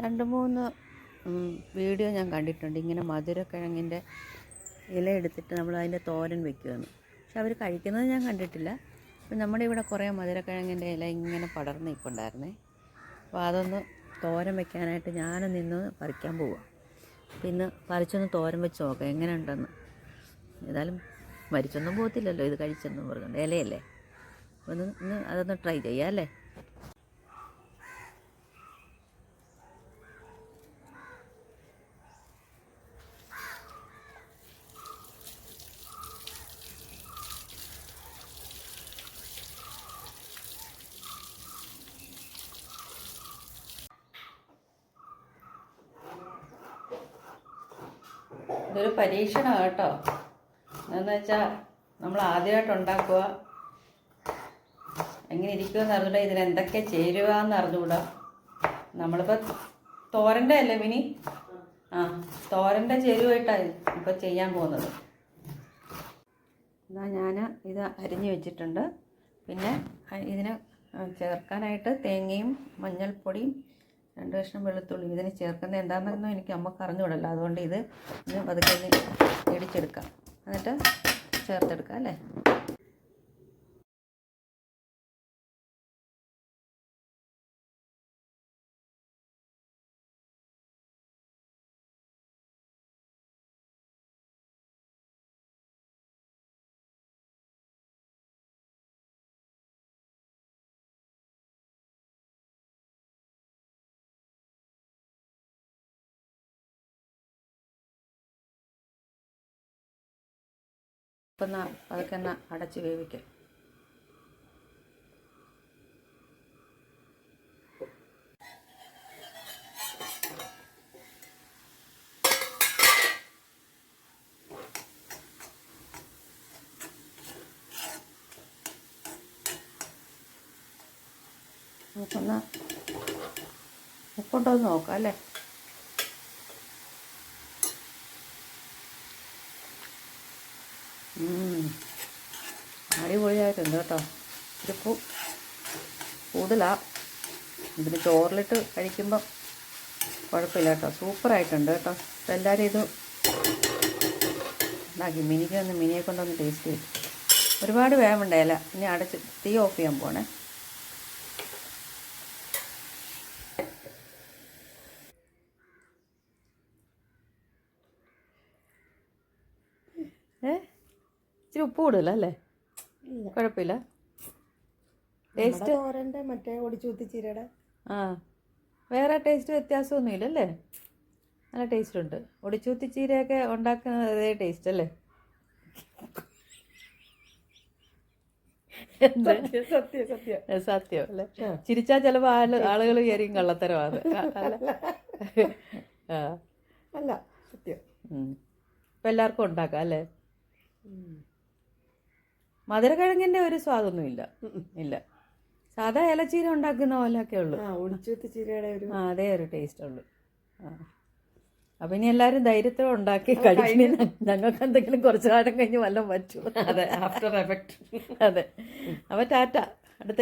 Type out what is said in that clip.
രണ്ട് മൂന്ന് വീഡിയോ ഞാൻ കണ്ടിട്ടുണ്ട്. ഇങ്ങനെ മധുരക്കിഴങ്ങിന്റെ ഇല എടുത്തിട്ട് നമ്മൾ അതിന്റെ തോരൻ വെക്കുമെന്ന് പക്ഷെ അവർ കഴിക്കുന്നത് ഞാൻ കണ്ടിട്ടില്ല. അപ്പം നമ്മുടെ ഇവിടെ കുറേ മധുരക്കിഴങ്ങിന്റെ ഇല ഇങ്ങനെ പടർന്ന് നിൽപ്പുണ്ടായിരുന്നേ. അപ്പോൾ അതൊന്ന് തോരൻ വെക്കാനായിട്ട് ഞാൻ നിന്ന് പറിക്കാൻ പോവാം. പിന്നെ പറിച്ചൊന്ന് തോരൻ വെച്ച് നോക്കാം. എങ്ങനെ ഉണ്ടെന്ന് ഏതായാലും മരിച്ചൊന്നും പോകത്തില്ലല്ലോ. ഇത് കഴിച്ചെന്നും പറഞ്ഞുകൊണ്ട് ഇലയല്ലേ? ഒന്ന് അതൊന്ന് ട്രൈ ചെയ്യാം അല്ലേ? ഇതൊരു പരീക്ഷണം കേട്ടോ. എന്താണെന്ന് വെച്ചാൽ നമ്മൾ ആദ്യമായിട്ട് ഉണ്ടാക്കുക എങ്ങനെ ഇരിക്കുമെന്ന് അറിഞ്ഞൂടാ ഇതിന് എന്തൊക്കെ ചേരുവാന്ന് അറിഞ്ഞുകൂടാ നമ്മളിപ്പോൾ തോരന്റെ അല്ലേ മിനി? ആ തോരന്റെ ചേരുവായിട്ടാണ് ഇപ്പോൾ ചെയ്യാൻ പോകുന്നത്. എന്നാ ഞാൻ ഇത് അരിഞ്ഞു വെച്ചിട്ടുണ്ട്. പിന്നെ ഇതിന് ചേർക്കാനായിട്ട് തേങ്ങയും മഞ്ഞൾപ്പൊടിയും രണ്ട് കഷ്ണം വെളുത്തുള്ളി. ഇതിന് ചേർക്കുന്നത് എന്താണെന്നൊന്നും എനിക്ക് അമ്മയ്ക്ക് അറിഞ്ഞുകൂടല്ലോ. അതുകൊണ്ട് ഇത് പതുക്കെ ഇടിച്ചെടുക്കാം. എന്നിട്ട് ചേർത്തെടുക്കാം അല്ലേ? ഇപ്പം അതൊക്കെ അടച്ച് വേവിക്കാം. നമുക്കൊന്ന് ഉപ്പുണ്ടോ എന്ന് നോക്കാം അല്ലേ? അടിപൊളിയായിട്ടുണ്ട് കേട്ടോ. ഒരു കൂടുതലാണ് ഇതിന് ചോറിലിട്ട് കഴിക്കുമ്പം കുഴപ്പമില്ല കേട്ടോ. സൂപ്പറായിട്ടുണ്ട് കേട്ടോ. അപ്പോൾ എല്ലാവരും ഇത് ഉണ്ടാക്കി. മിനിക്ക് ഒന്ന് മിനിയെ കൊണ്ടൊന്ന് ടേസ്റ്റ് ചെയ്തു. ഒരുപാട് വേവുണ്ടായില്ല ഇനി അടച്ച് തീ ഓഫ് ചെയ്യാൻ പോണേ. ഇച്ചിരി ഉപ്പ് കൂടുതലല്ലേ? കുഴപ്പമില്ല. ടേസ്റ്റ് മറ്റേ ഒടിച്ചൂത്തിച്ചീരയുടെ ആ. വേറെ ടേസ്റ്റ് വ്യത്യാസമൊന്നുമില്ല അല്ലേ നല്ല ടേസ്റ്റ് ഉണ്ട്. ഒടിച്ചൂത്തി ചീരയൊക്കെ ഉണ്ടാക്കുന്നത് അതേ ടേസ്റ്റ് അല്ലേ? സത്യം സത്യം ഏ, സത്യം. അല്ലേ? ആ. ചിരിച്ചാൽ ചിലപ്പോൾ ആൾ ആളുകൾ വിചാരിക്കും കള്ളത്തരമാണ്. അല്ല? അല്ല സത്യം. ഇപ്പം എല്ലാവർക്കും ഉണ്ടാക്കാം അല്ലേ? മധുരക്കിഴങ്ങിന്റെ ഒരു സ്വാദൊന്നും ഇല്ല ഇല്ല. സാധാ ഇലച്ചീര ഉണ്ടാക്കുന്ന പോലെയൊക്കെ ഉള്ളു. ഒടിച്ചൂത്തിച്ചീരയുടെ ഒരു ആ അതേ ഒരു ടേസ്റ്റ് ഉള്ളു. അപ്പൊ ഇനി എല്ലാവരും ധൈര്യത്തോടെ ഉണ്ടാക്കി കഴിഞ്ഞു ഞങ്ങൾക്ക് എന്തെങ്കിലും കുറച്ച് കാലം കഴിഞ്ഞ് വല്ലതും പറ്റുമോ അതെ ആഫ്റ്റർ എഫക്ട് അതെ. അപ്പോൾ ടാറ്റ അടുത്ത